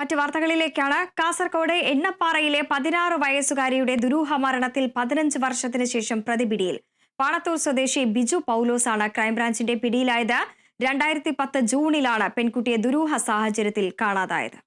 മറ്റു വാർത്തകളിലേക്കാണ്. കാസർകോട് എണ്ണപ്പാറയിലെ പതിനാറ് വയസ്സുകാരിയുടെ ദുരൂഹ മരണത്തിൽ പതിനഞ്ച് വർഷത്തിന് ശേഷം പ്രതിപിടിയിൽ. പാണത്തൂർ സ്വദേശി ബിജു പൗലോസാണ് ക്രൈംബ്രാഞ്ചിന്റെ പിടിയിലായത്. രണ്ടായിരത്തി പത്ത് ജൂണിലാണ് പെൺകുട്ടിയെ ദുരൂഹ സാഹചര്യത്തിൽ കാണാതായത്.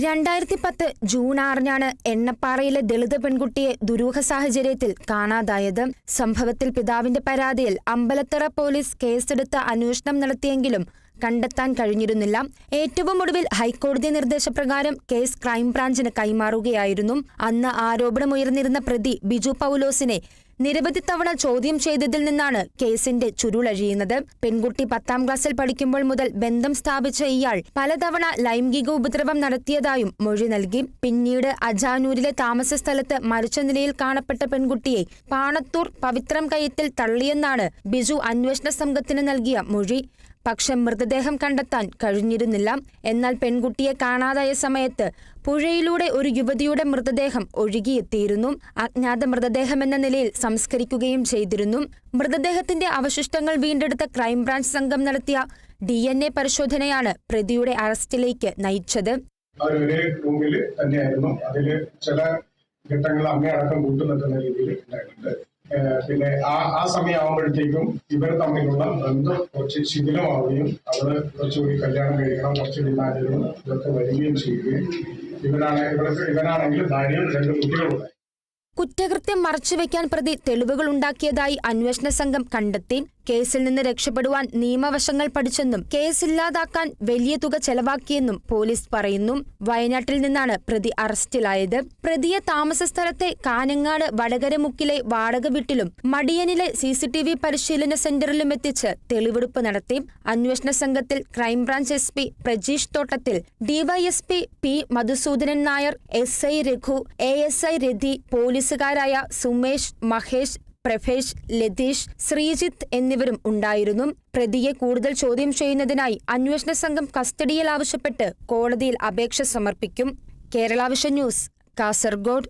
രണ്ടായിരത്തി പത്ത് ജൂൺ ആറിനാണ് എണ്ണപ്പാറയിലെ ദളിത് പെൺകുട്ടിയെ ദുരൂഹ സാഹചര്യത്തിൽ കാണാതായത്. സംഭവത്തിൽ പിതാവിന്റെ പരാതിയിൽ അമ്പലത്തറ പോലീസ് കേസെടുത്ത് അന്വേഷണം നടത്തിയെങ്കിലും കണ്ടെത്താൻ കഴിഞ്ഞിരുന്നില്ല. ഏറ്റവും ഒടുവിൽ ഹൈക്കോടതി നിർദ്ദേശപ്രകാരം കേസ് ക്രൈംബ്രാഞ്ചിന് കൈമാറുകയായിരുന്നു. അന്ന് ആരോപണമുയർന്നിരുന്ന പ്രതി ബിജു പൗലോസിനെ നിരവധി തവണ ചോദ്യം ചെയ്തതിൽ നിന്നാണ് കേസിന്റെ ചുരുളഴിയുന്നത് പെൺകുട്ടി പത്താം ക്ലാസ്സിൽ പഠിക്കുമ്പോൾ മുതൽ ബന്ധം സ്ഥാപിച്ച ഇയാൾ പലതവണ ലൈംഗിക ഉപദ്രവം നടത്തിയതായും മൊഴി നൽകി. പിന്നീട് അജാനൂരിലെ താമസ സ്ഥലത്ത് മരിച്ച നിലയിൽ കാണപ്പെട്ട പെൺകുട്ടിയെ പാണത്തൂർ പവിത്രം കയത്തിൽ തള്ളിയെന്നാണ് ബിജു അന്വേഷണ സംഘത്തിന് നൽകിയ മൊഴി. പക്ഷെ മൃതദേഹം കണ്ടെത്താൻ കഴിഞ്ഞിരുന്നില്ല. എന്നാൽ പെൺകുട്ടിയെ കാണാതായ സമയത്ത് പുഴയിലൂടെ ഒരു യുവതിയുടെ മൃതദേഹം ഒഴുകിയെത്തിയിരുന്നു. അജ്ഞാത മൃതദേഹമെന്ന നിലയിൽ സംസ്കരിക്കുകയും ചെയ്തിരുന്നു. മൃതദേഹത്തിന്റെ അവശിഷ്ടങ്ങൾ വീണ്ടെടുത്ത ക്രൈംബ്രാഞ്ച് സംഘം നടത്തിയ ഡി എൻ എ പരിശോധനയാണ് പ്രതിയുടെ അറസ്റ്റിലേക്ക് നയിച്ചത്. റൂമിൽ അതിൽ ചില ഘട്ടങ്ങൾ അമ്മയടക്കം കൂട്ടുനിൽക്കുന്ന രീതിയിൽ ഉണ്ടായിട്ടുണ്ട്. പിന്നെ ആ ആ സമയം ആകുമ്പോഴത്തേക്കും ഇവർ തമ്മിലുള്ള ബന്ധം കുറച്ച് ശിഥിലമാവുകയും അവൾ കുറച്ചുകൂടി കല്യാണം കഴിക്കണം കുറച്ച് ഡിമാൻഡുകളും ഇതൊക്കെ വരികയും ചെയ്യുകയും ഇവനാണ് ഇവർക്ക് ഇവനാണെങ്കിൽ ഭാര്യയും രണ്ട് കുട്ടികളുണ്ടായി. കുറ്റകൃത്യം മറച്ചുവെക്കാൻ പ്രതി തെളിവുകൾ ഉണ്ടാക്കിയതായി അന്വേഷണ സംഘം കണ്ടെത്തി. കേസിൽ നിന്ന് രക്ഷപ്പെടുവാൻ നിയമവശങ്ങൾ പഠിച്ചെന്നും കേസ് ഇല്ലാതാക്കാൻ വലിയ തുക ചെലവാക്കിയെന്നും പോലീസ് പറയുന്നു. വയനാട്ടിൽ നിന്നാണ് പ്രതി അറസ്റ്റിലായത്. പ്രതിയെ താമസ സ്ഥലത്തെ കാനങ്ങാട് വടകരമുക്കിലെ വാടക വീട്ടിലും മടിയനിലെ സി സി ടി വി പരിശീലന സെന്ററിലും എത്തിച്ച് തെളിവെടുപ്പ് നടത്തി. അന്വേഷണ സംഘത്തിൽ crime branch S P Prajeesh Thottathil DYSP P Madhusoodanan Nair S I Raghu A S I Rathi പോലീസുകാരായ Sumesh Mahesh Prabhesh Latheesh Sreejith എന്നിവരും ഉണ്ടായിരുന്നു. പ്രതിയെ കൂടുതൽ ചോദ്യം ചെയ്യുന്നതിനായി അന്വേഷണ സംഘം കസ്റ്റഡിയിൽ ആവശ്യപ്പെട്ട് കോടതിയിൽ അപേക്ഷ സമർപ്പിക്കും. Kerala vision news Kasaragod.